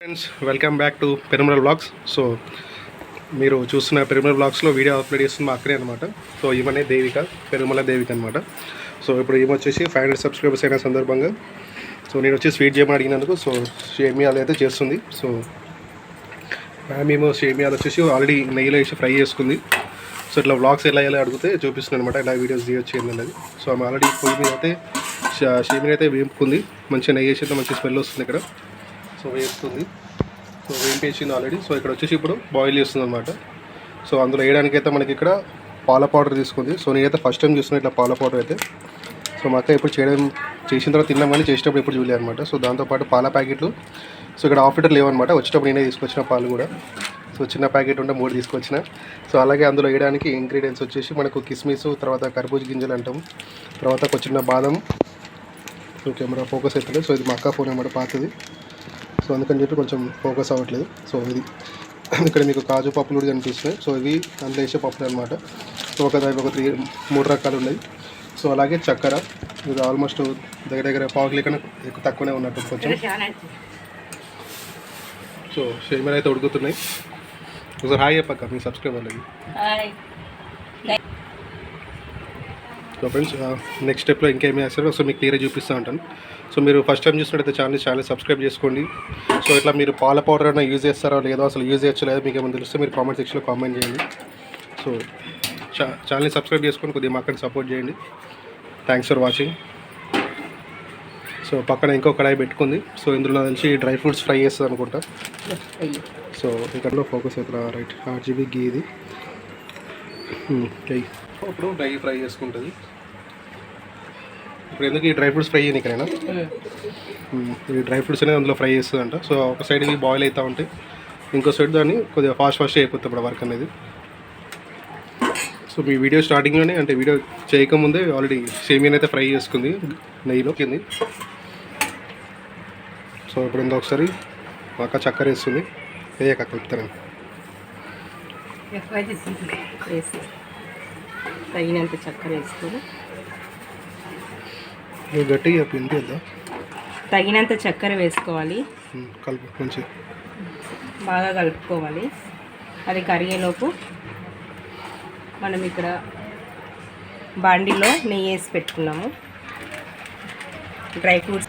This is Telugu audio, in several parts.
Friends welcome back to Perumala vlogs so మీరు చూస్తున్న పెరుమల బ్లాగ్స్లో వీడియో అప్లోడ్ చేస్తుంది మా అక్కడే అనమాట సో ఈమెనే దేవిక పెరుమల దేవిక అనమాట సో ఇప్పుడు ఈమె వచ్చేసి ఫైవ్ హండ్రెడ్ సబ్స్క్రైబర్స్ అయిన సందర్భంగా. సో నేను వచ్చి స్వీట్ చేయమని అడిగినందుకు సో షేమియాలు అయితే చేస్తుంది. సో మేము షేమియాలు వచ్చేసి ఆల్రెడీ నెయ్యిలో వేసి ఫ్రై చేసుకుంది. సో ఇట్లా వ్లాగ్స్ ఎలా ఎలా అడిగితే చూపిస్తుంది అనమాట ఇలా వీడియోస్ తీయొచ్చు ఏంటన్నది సో ఆమె ఆల్రెడీ పొయ్యి మీద అయితే ష- షేమియా అయితే వేపుకుంది. మంచిగా నెయ్యి వేసి అయితే మంచి స్మెల్ వస్తుంది ఇక్కడ. సో వేస్తుంది. సో వేయింపేసింది ఆల్రెడీ సో ఇక్కడ వచ్చేసి ఇప్పుడు బాయిల్ చేస్తుంది అనమాట సో అందులో వేయడానికైతే మనకి ఇక్కడ పాల పౌడర్ తీసుకుంది. సో నేనైతే ఫస్ట్ టైం చూస్తున్నా ఇట్లా పాల పౌడర్ అయితే. సో మా అక్క ఎప్పుడు చేయడం చేసిన తర్వాత తిన్నాం కానీ చేసేటప్పుడు ఎప్పుడు చూడలేదు అనమాట సో దాంతోపాటు పాల ప్యాకెట్లు. సో ఇక్కడ హాఫ్ లీటర్ లేవన్నమాట. వచ్చేటప్పుడు నేనే తీసుకొచ్చిన పాలు కూడా. సో చిన్న ప్యాకెట్ ఉంటే మూడు తీసుకొచ్చిన. సో అలాగే అందులో వేయడానికి ఇంగ్రీడియంట్స్ వచ్చేసి మనకు కిస్మిస్ తర్వాత కర్బూజ గింజలు అంటాం. తర్వాత ఒక చిన్న బాదం. సో కెమెరా ఫోకస్ అవుతుంది సో ఇది మా అక్క ఫోన్ అనమాట పాతది. సో అందుకని చెప్పి కొంచెం ఫోకస్ అవ్వట్లేదు. సో ఇది ఇక్కడ మీకు కాజు పప్పులు కూడా కనిపిస్తున్నాయి. సో ఇవి అందులో వేసే పప్పులు అనమాట సో ఒక ఒక త్రీ మూడు రకాలు ఉన్నాయి. సో అలాగే చక్కెర. ఇది ఆల్మోస్ట్ దగ్గర దగ్గర పావు కిలో ఎక్కువ తక్కువనే ఉన్నట్టు కొంచెం. సో షేమర్ అయితే ఉడుకుతున్నాయి. ఒకసారి హాయ్ చెప్పక్క మీ సబ్స్క్రైబర్లకి. సో ఫ్రెండ్స్ నెక్స్ట్ స్టెప్లో ఇంకేమీ వేస్తారో సో మీకు క్లియర్గా చూపిస్తూ ఉంటాను. సో మీరు ఫస్ట్ టైం చూసినట్టయితే ఛానల్ ఛానల్ సబ్స్క్రైబ్ చేసుకోండి. సో ఇట్లా మీరు పాల పౌడర్ అయినా యూజ్ చేస్తారో లేదో అసలు యూజ్ చేయొచ్చు లేదో మీకు ఏమైనా తెలిస్తే మీరు కామెంట్ సెక్షన్లో కామెంట్ చేయండి. సో చా ఛానల్ని సబ్స్క్రైబ్ చేసుకొని కొద్దిగా మాకు సపోర్ట్ చేయండి. థ్యాంక్స్ ఫర్ వాచింగ్ సో పక్కన ఇంకో కడాయి పెట్టుకుంది. సో ఇందులో నుంచి డ్రై ఫ్రూట్స్ ఫ్రై చేస్తుంది అనుకుంటా. సో ఇక్కడ ఫోకస్ అవుతుంది రైట్ ఆర్జీబీ గీ ఇది. Hmm, ఇప్పుడు నెయ్యి ఫ్రై చేసుకుంటుంది. ఇప్పుడు ఎందుకు ఈ డ్రై ఫ్రూట్స్ ఫ్రై చేయని ఇక్కడైనా? ఈ డ్రై ఫ్రూట్స్ అనేది అందులో ఫ్రై చేస్తుందంట. సో ఒక సైడ్ ఇవి బాయిల్ అవుతూ ఉంటాయి ఇంకో సైడ్ దాన్ని కొద్దిగా ఫాస్ట్ ఫాస్ట్ అయిపోతుంది ఇప్పుడు వర్క్ అనేది. సో మీ వీడియో స్టార్టింగ్లోనే అంటే వీడియో చేయకముందే ఆల్రెడీ సేమియన్ అయితే ఫ్రై చేసుకుంది నెయ్యిలో కింది. సో ఇప్పుడు ఇంత ఒకసారి అక్క చక్కెర వేస్తుంది. వేయక కలుపుతాను తగినంత చక్కెర వేసుకొని గట్టిగా పిండి తగినంత చక్కెర వేసుకోవాలి. కలుపు మంచిగా బాగా కలుపుకోవాలి. అది కరిగేలోపు మనం ఇక్కడ బాండిలో నెయ్యి వేసి పెట్టుకున్నాము. Dry fruits.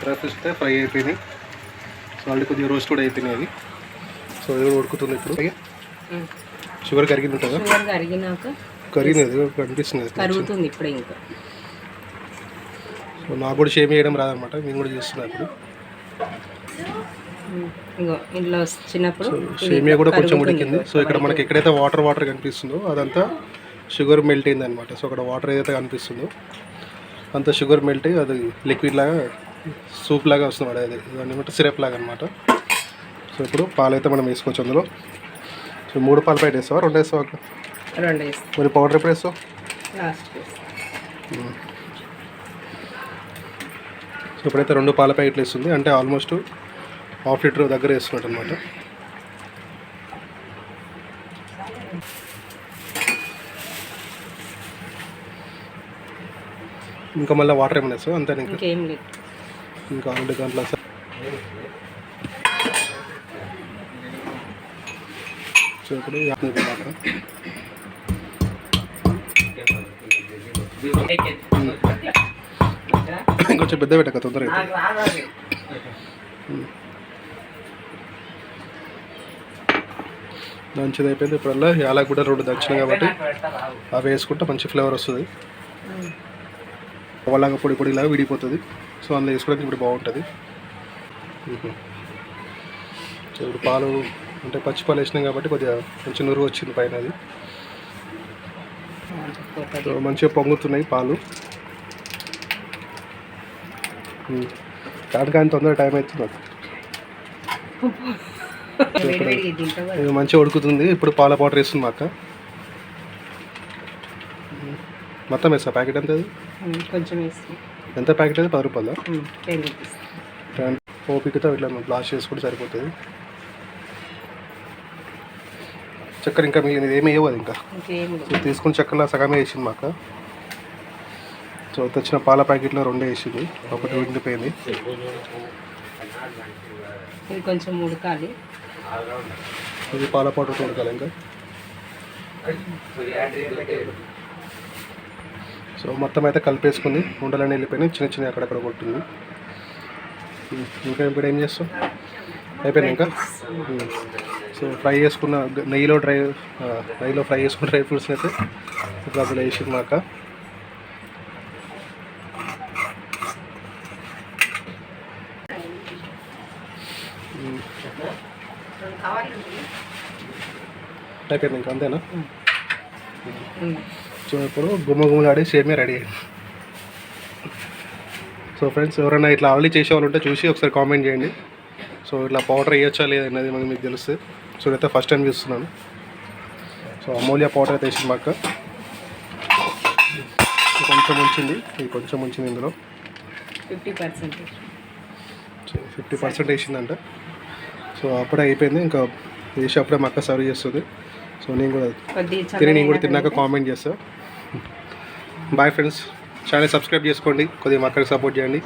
Dry fruits fry అయిపోయినాయి. సో ఆల్రెడీ కొద్దిగా రోస్ట్ కూడా అయిపోయినాయి అది సో ఇది కూడా ఉడుకుతుంది ఇప్పుడు. షుగర్ కరిగింది ఉంటుందా షుగర్ కరిగినాక కరిగింది అది కూడా కనిపిస్తుంది అది. కరుగుతుంది ఇప్పుడే ఇంకా. సో నాకు కూడా షేమ్ చేయడం రాదనమాట నేను కూడా చేస్తున్నా ఇప్పుడు. ఇంట్లో వచ్చినప్పుడు కూడా కొంచెం. ఉడికింది. సో ఇక్కడ మనకి ఎక్కడైతే వాటర్ వాటర్ కనిపిస్తుందో అదంతా షుగర్ మెల్ట్ అయింది అనమాట సో అక్కడ వాటర్ ఏదైతే కనిపిస్తుందో అంత షుగర్ మెల్ట్ అయ్యి అది లిక్విడ్ లాగా సూప్ లాగా వస్తుంది అది ఏమంటే సిరప్ లాగా అనమాట సో ఇప్పుడు పాలు అయితే మనం వేసుకోవచ్చు అందులో. సో మూడు పాలు ప్యాకెట్ వేస్తావా? రెండు వేస్తావా? రెండు మరి పౌడర్ ఎప్పుడు వేస్తావు? సో ఇప్పుడైతే రెండు పాల ప్యాకెట్లు వేస్తుంది. అంటే ఆల్మోస్ట్ హాఫ్ లీటర్ దగ్గర వేస్తున్నట్టు అనమాట ఇంకా మళ్ళీ వాటర్ ఏమైనా వేస్తావు? అంతే ఇంకా? ఇంకేం లేదు. ఇంకా స- సో ఇప్పుడు ఇంకొంచెం పెద్ద పెట్టక తొందరగా. దంచిది అయిపోయింది. ఇప్పుడల్లా యాలకు కూడా రెండు దంచిన కాబట్టి అవి వేసుకుంటే మంచి ఫ్లేవర్ వస్తుంది. వాళ్ళగా పొడి పొడిలాగా విడిపోతుంది. సో అందులో వేసుకోవడానికి ఇప్పుడు బాగుంటుంది. సో ఇప్పుడు పాలు అంటే పచ్చి పాలు వేసినాం కాబట్టి కొద్దిగా కొంచెం నురుగు వచ్చింది పైన అది సో మంచిగా పొంగుతున్నాయి పాలు. కానీ తొందరగా టైం అవుతుంది నాకు మంచిగా ఉడుకుతుంది. ఇప్పుడు పాల పౌడర్ వేస్తుంది మా అక్క. మొత్తం వేస్తా ప్యాకెట్ ఎంత కొంచెం ఎంత ప్యాకెట్ అది పది రూపాయలు? Ten rupees. ఓపికతో ఇట్లా బ్లాస్ట్ చేసుకుంటే సరిపోతుంది. చక్కెర ఇంకా మీ ఏమి అది ఇంకా? సో తీసుకున్న చక్కెరలో సగమే వేసింది మాకు. సో తెచ్చిన పాల ప్యాకెట్లో రెండే వేసింది. ఒకటి ఉండిపోయింది కొంచెం ఉడకాలి. ఇది పాల పౌడర్ ఉడకాలి ఇంకా. సో మొత్తం అయితే కలిపేసుకుంది. ఉండలన్నీ వెళ్ళిపోయినాయి. చిన్న చిన్న అక్కడక్కడ కొట్టింది. ఇంకా ఇప్పుడు ఏం చేస్తాం అయిపోయింది ఇంకా. సో ఫ్రై చేసుకున్న నెయ్యిలో డ్రై నెయ్యిలో ఫ్రై చేసుకున్న డ్రై ఫ్రూట్స్ అయితే ఇప్పుడు అందులో వేసింది మాక అయిపోయింది ఇంకా అంతేనా. సో ఇప్పుడు గుమ్మ గుమ్మలాడి సేమే రెడీ అయింది. సో ఫ్రెండ్స్ ఎవరైనా ఇట్లా ఆల్రెడీ చేసే వాళ్ళు ఉంటే చూసి ఒకసారి కామెంట్ చేయండి. సో ఇట్లా పౌడర్ వేయచ్చా లేదన్నది మనకి మీకు తెలుస్తుంది. సో నేనైతే ఫస్ట్ టైం చూస్తున్నాను. సో అమూల్య పౌడర్ అయితే వేసింది మాకు కొంచెం ఉంచింది. ఇది కొంచెం ఉంచింది ఇందులో. Fifty percent so fifty percent వేసిందంట. So అప్పుడే అయిపోయింది. ఇంకా వేసి అప్పుడే మా అక్క సర్వ్ చేస్తుంది. సో నేను కూడా తిని నేను కూడా తిన్నాక కామెంట్ చేస్తా. బాయ్ ఫ్రెండ్స్ ఛానల్ సబ్స్క్రైబ్ చేసుకోండి. కొద్దిగా మా అక్కడికి సపోర్ట్ చేయండి.